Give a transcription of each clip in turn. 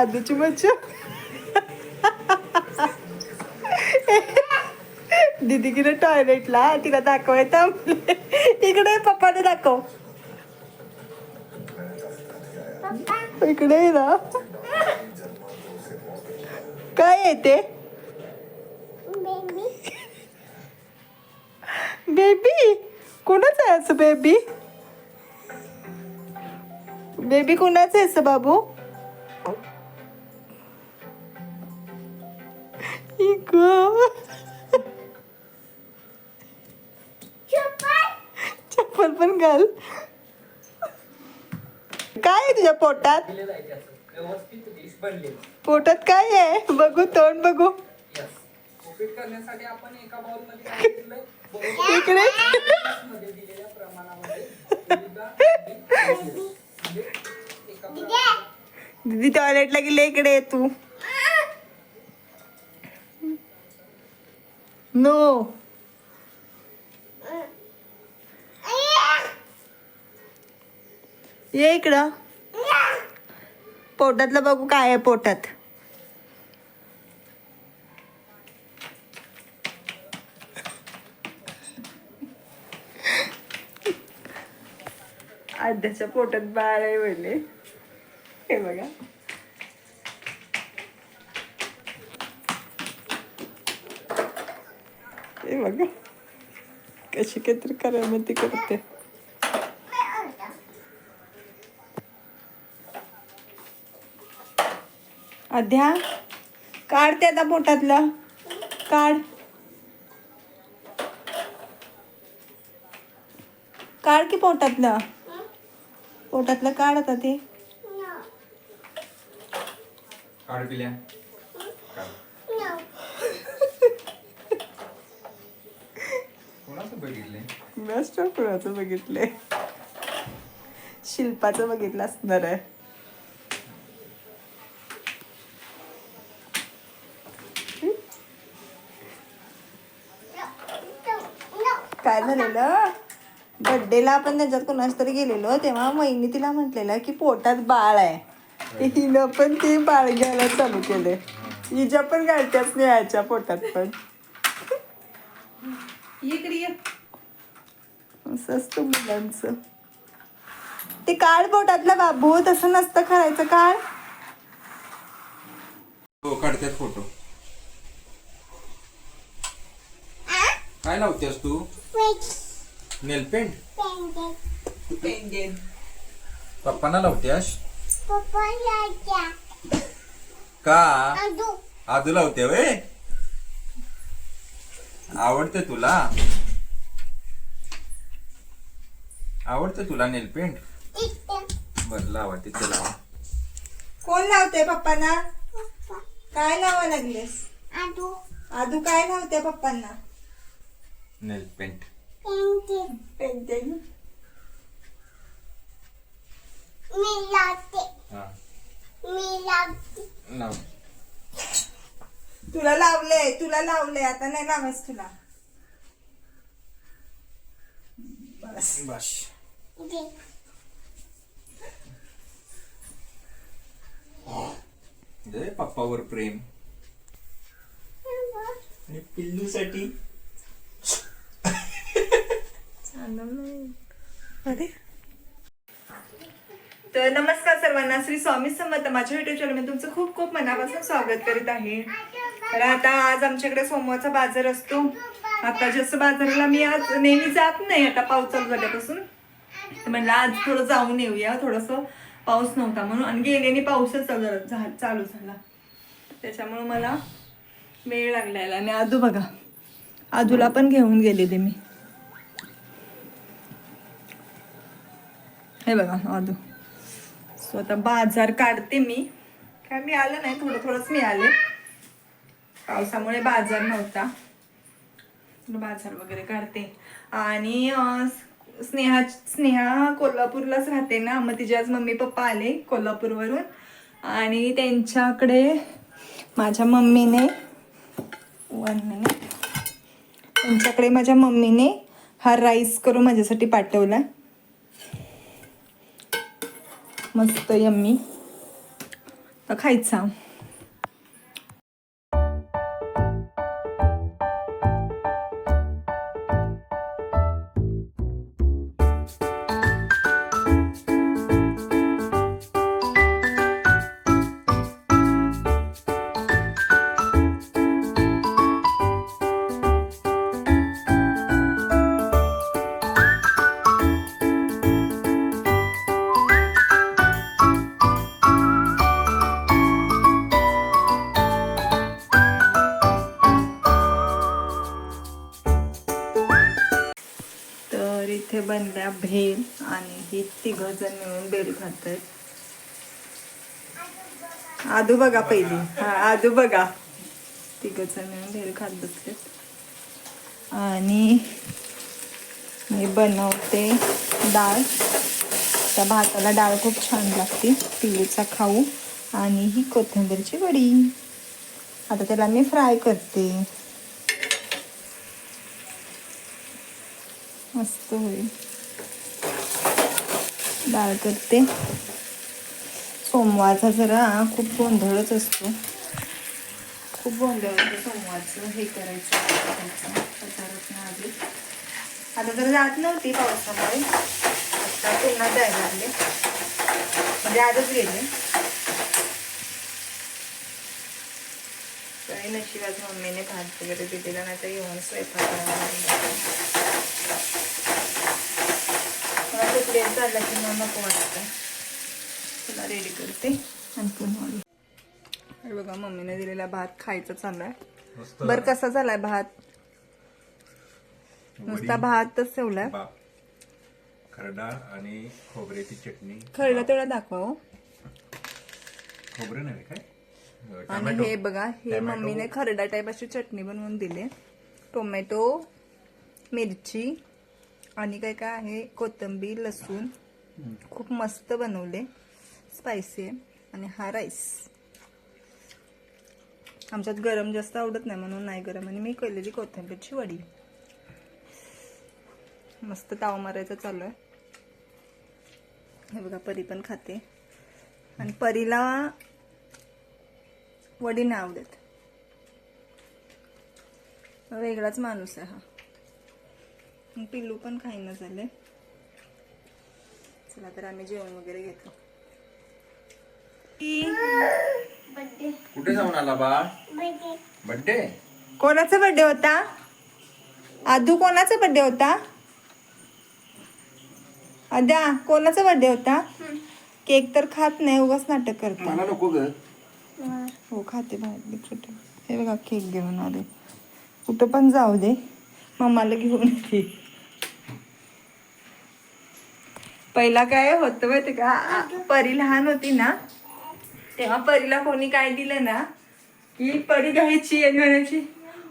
आधीची मच्छू दीदी गेलं टॉयलेटला तिला दाखवायचं इकडे पप्पाने दाखव. इकडे ना. काय आहे ते? बेबी कोणाच आहे असं बेबी बेबी कोणाचं आहे असं बाबू? गं. चप्पल पण घाल काय आहे तुझ्या पोटात? पोटात काय आहे? बघू तोंड बघू. यस उपीट करण्यासाठी आपण एका बाउलमध्ये काय घेतलंय बरोबर इकडे दिलेल्या प्रमाणामध्ये दीदी. टॉयलेटला गेले इकडे ये तू. नो ये इकडं. पोटातलं बघू काय आहे पोटात. आद्याच्या पोटात बाळ आहे म्हणले हे बघा. हे बघा. कशी काहीतरी करायला करते. अध्या काढ ते आता पोटातलं काढ. काढ की पोटातलं. पोटातलं काढ आता ते. काढ पिल्या. कोणाचं बघितलंय? बेस्ट कुणाचं बघितलंय? शिल्पाचं बघितलं असणार आहे. काय झालेलं? बड्डेला आपण त्याच्यात कोणाच तरी गेलेलो तेव्हा वहिनी तिला म्हटलेलं की पोटात बाळ आहे. हिनं पण ते बाळ घ्यायला चालू केले हिच्या पण गाडत्याच न्यायच्या पोटात पण. इकडे ये. असं असतं मुलांचं. ते काढ पोटातलं बाबू तसं नसतं करायचं काढ हो काढतात फोटो. काय लावतेस तू? नेल पेंट? पप्पांना लावतेस? का? आजू. लावते वय आवडते तुला? आवडते तुला नेल पेंट? बरं लावा तिथे लावा. कोण लावते पप्पांना? काय लावा लागलेस? आदू. काय लावते पप्पांना? Nail paint. पेंटिंग. हा. लाव. तुला लावले तुला लावले आता नाही लावायच तुला. बस. बस. दे पप्पावर प्रेम. आणि पिल्लूसाठी. अरे. तर नमस्कार सर्वांना श्री स्वामी समर्थ. माझ्या युट्यूब चॅनलमध्ये तुमचं खूप खूप मनापासून स्वागत करीत आहे. तर आता आज आमच्याकडे सोमवारचा बाजार असतो. आता जसं बाजाराला मी आज नेहमी जात नाही आता पाऊस चालू झाल्यापासून. म्हणलं आज थोडं जाऊन येऊया थोडंसं पाऊस नव्हता म्हणून. आणि गेल्याने पाऊसच चालू झाला- झा- चालू झाला. त्याच्यामुळं मला वेळ लागलेला. आणि आजू बघा आजूला पण घेऊन गेलेले मी. हे बघा आजू सो आता बाजार काढते मी. काय मी आलं नाही थोडं थोडंच मी आले पावसामुळे बाजार नव्हता. बाजार वगैरे काढते. आणि स्नेहा स्नेहा कोल्हापूरलाच राहते ना. मग तिचे आज मम्मी पप्पा आले कोल्हापूरवरून. आणि त्यांच्याकडे माझ्या मम्मीने वन मिनिट त्यांच्याकडे माझ्या मम्मीने हा राईस करून माझ्यासाठी पाठवला. मस्त यम्मी तर खायचा. इथे बनल्या भेल आणि ही तिघ जण मिळून बेल खात आहेत आदू बघा पहिली. हा आदू बघा. तिघ जण मिळून भेल खात बसलेत आणि मी बनवते डाळ. त्या भाताला डाळ खूप छान लागते. पिलीचा खाऊ. आणि ही कोथिंबीरची वडी. आता त्याला मी फ्राय करते. मस्त होईल. डाळ करते. सोमवारचा जरा खूप गोंधळच असतो. खूप गोंधळ होतो सोमवारचं हे करायचं आधी नाही आता जरा जात नव्हती पावसामुळे. आता पुन्हा जायला लागले. म्हणजे आजच गेले. काही मम्मीने भात वगैरे दिलेला नाही तर येऊन स्वयंपाक करावा लागला. मला खूप लेट झाला की मला नको वाटतं तुला रेडी करते आणि पुन्हा बघा मम्मीने दिलेला भात खायचा चाललाय मस्त. बर कसा झालाय भात? नुसता भातच ठेवलाय? खरडा आणि खोबऱ्याची चटणी. खरडा तेवढा दाखवा हो. खोबरं नव्हे काय? आणि. हे बघा हे. मम्मीने खरडा टाईप अशी चटणी बनवून दिली टोमॅटो मिरची आणि काय काय आहे? कोथिंबीर लसूण. खूप मस्त बनवले. स्पायसी आहे. आणि हा राईस आमच्यात गरम जास्त आवडत नाही म्हणून नाही गरम. आणि मी केलेली कोथिंबीरची वडी. मस्त ताव मारायचं चालू आहे. हे बघा परी पण खाते. आणि परीला वडी नाही आवडत. वेगळाच माणूस आहे हा. पिल्लू पण खाईना झाले. चला तर आम्ही जेवण वगैरे घेतो. कुठे जाऊन आला बा? बड्डे. कोणाचा बर्थडे होता? आधू कोणाचा बर्थडे होता? अद्या कोणाचा बर्थडे होता? केक तर खात नाही उगाच नाटक करता. मला नको ग. हो खाते बाहेर छोटे हे बघा केक घेऊन आले. कुठं पण जाऊ दे. मम्माला घेऊन येते. पहिला काय होतं माहिती का? परी लहान होती ना तेव्हा परीला कोणी काय दिलं ना की परी घ्यायची आणि म्हणायची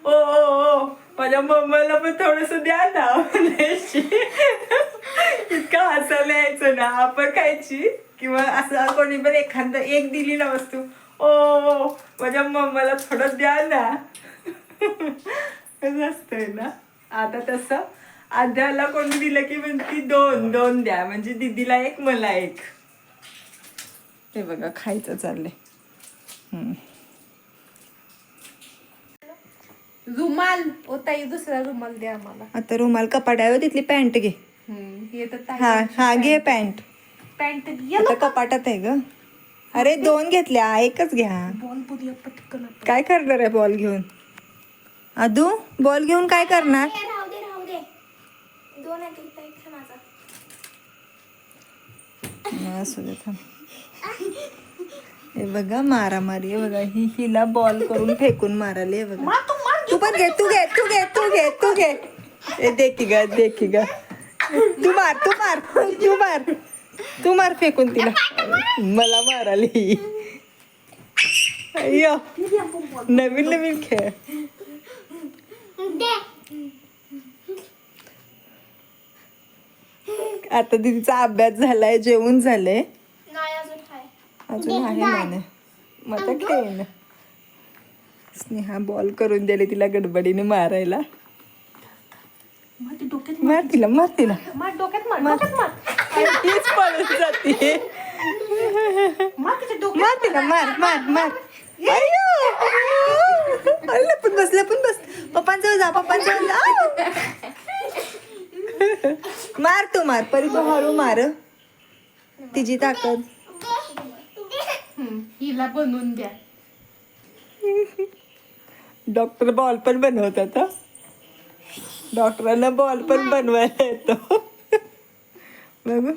ओ ओ ओ माझ्या मम्माला पण थोडस द्या ना म्हणायची. इतकं हसायला यायचं ना आपण खायची किंवा असं कोणी पण एखादं एक दिली ना वस्तू ओ माझ्या मम्माला थोडं द्या ना. असतंय ना. आता तसं आद्याला कोणी दिलं की म्हणती दोन दोन द्या. म्हणजे दीदीला एक मला एक. हे बघा खायचं चाललंय. रुमाल. ताई दुसरा रुमाल द्या आम्हाला. आता रुमाल कपाटावर तिथली पॅन्ट घे. हे हा हा घे पॅन्ट. पॅन्ट आता कपाटात आहे ग. अरे दोन घेतल्या एकच घ्या. बॉल काय करणार आहे बॉल घेऊन? आदू बॉल घेऊन काय करणार? असू दे थांब. हे बघा मारामारी आहे बघा. ही हिला बॉल करून फेकून माराली आहे बघा. तू पण घे तू घे तू घे तू घे तू घे. ए देखी ग देखी ग. तू मार तू मार तू मार. तू मार फेकून तिला. मला माराली अय्यो. नवीन नवीन खेळ. आता दीदीचा अभ्यास झालाय जेवण झालंय. नाही अजून आहे. म्हणे मग आता खेळ स्नेहा बॉल करून दिले तिला गडबडीने मारायला. मार. तिला मार तिला. मार डोक्यात मार डोक्यात मार. आणि तीच पळून जाते. मार मार तिला मार. मार! अरे लपून बस लपून बस पप्पांजवळ जा पप्पांजवळ जा मार तू मार परी तू हळू मार तिची ताकद हिला बनवून द्या डॉक्टर बॉल पण बनवतात. डॉक्टरांना बॉल पण बनवायला येतो बघू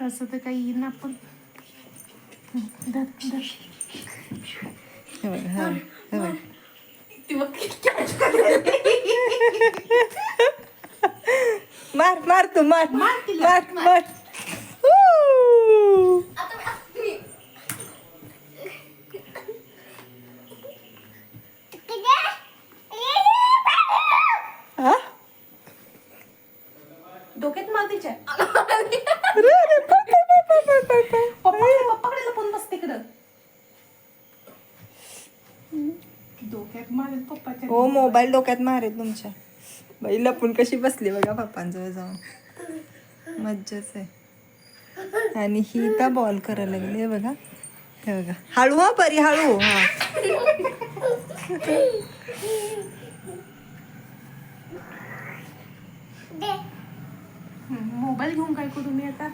असं तर काही येईना पण. हे हा, मार मार तू मार मार. मार मार Woo! हा? डोक्यात मार तिच्या अरे, अरे, पळ, पळ, पळ, पळ, पळ, पळ, पळ. पप्पा पप्पाकडे लपून बस तिकडं डोक्यात मारेल पप्पाच्या हो मोबाईल डोक्यात मारे तुमच्या. बाई लपून कशी बसली बघा पप्पांजवळ जाऊन. मज्जाच आहे. आणि ही तर बॉल करायला लागली आहे बघा. हे बघा. हळू हा परी हळू. हा. मोबाईल घेऊन काय करू मी आता?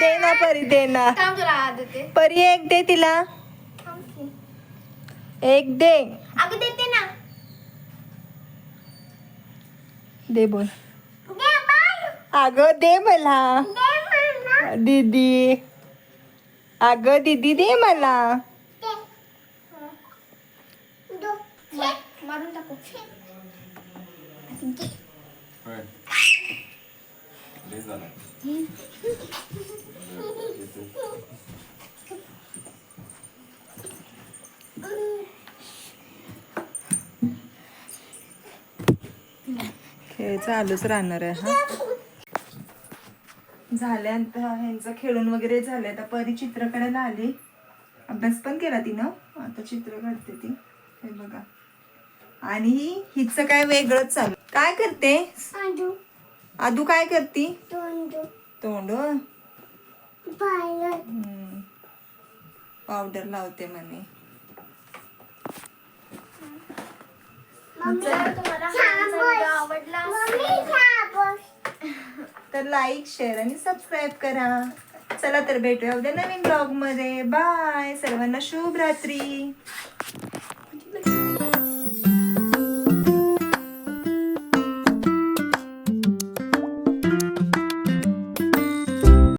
दे. ना परी दे ना परी एक दे तिला. एक दे अगं देते ना दे बोल दे बाळ. अगं दे मला दे मला. दीदी अगं दीदी दे मला दे. दो. छे. मारून टाकू होय. लय खेळ चालूच राहणार आहे हा. झाल्यानंतर ह्यांचं खेळून वगैरे झालं आता परी चित्र काढायला आली. अभ्यास पण केला तिनं. आता चित्र काढते ती. हे बघा. आणि हिचं काय वेगळंच चालू. काय करते? आदू काय करती? तोंड. पावडर लावते म्हणे मम्मी तुम्हाला हा आवडला तर लाईक शेअर आणि सबस्क्राईब करा. चला तर भेटूया उद्या नवीन ब्लॉगमध्ये बाय सर्वांना शुभ रात्री.